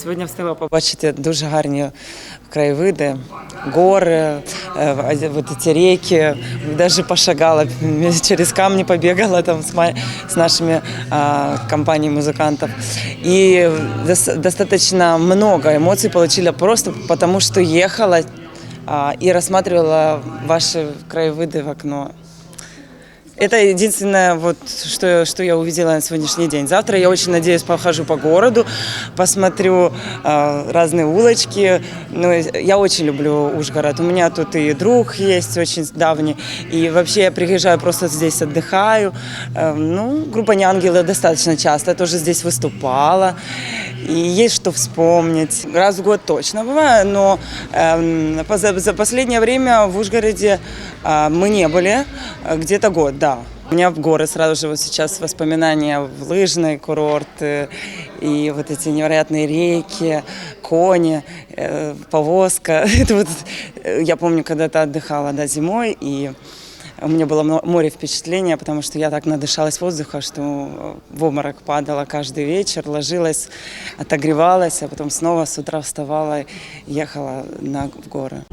сьогодні встигла побачити дуже гарні краєвиди, гори, е, вот ці ріки. Даже пошагала, через камни побегала там с, ма- с нашими а, компанией музыкантов. И дос- достаточно много эмоций получила просто потому, что ехала а, и рассматривала ваши краевыды в окно. Это единственное, вот, что, что я увидела на сегодняшний день. Завтра я очень надеюсь похожу по городу, посмотрю э, разные улочки. Ну, я очень люблю Ужгород. У меня тут и друг есть очень давний. И вообще я приезжаю просто здесь отдыхаю. Э, ну, группа «Неангелы» достаточно часто. Я тоже здесь выступала. И есть что вспомнить. Раз в год точно бываю, но по- за, последнее время в Ужгороде а, мы не были. А, Где-то год, да. У меня в горы сразу же вот сейчас воспоминания в лыжные курорты и вот эти невероятные реки, кони, э, повозка. Это вот, э, я помню, когда-то отдыхала да, зимой и у меня было море впечатления, потому что я так надышалась воздуха, что э, в обморок падала каждый вечер, ложилась, отогревалась, а потом снова с утра вставала ехала на, в горы.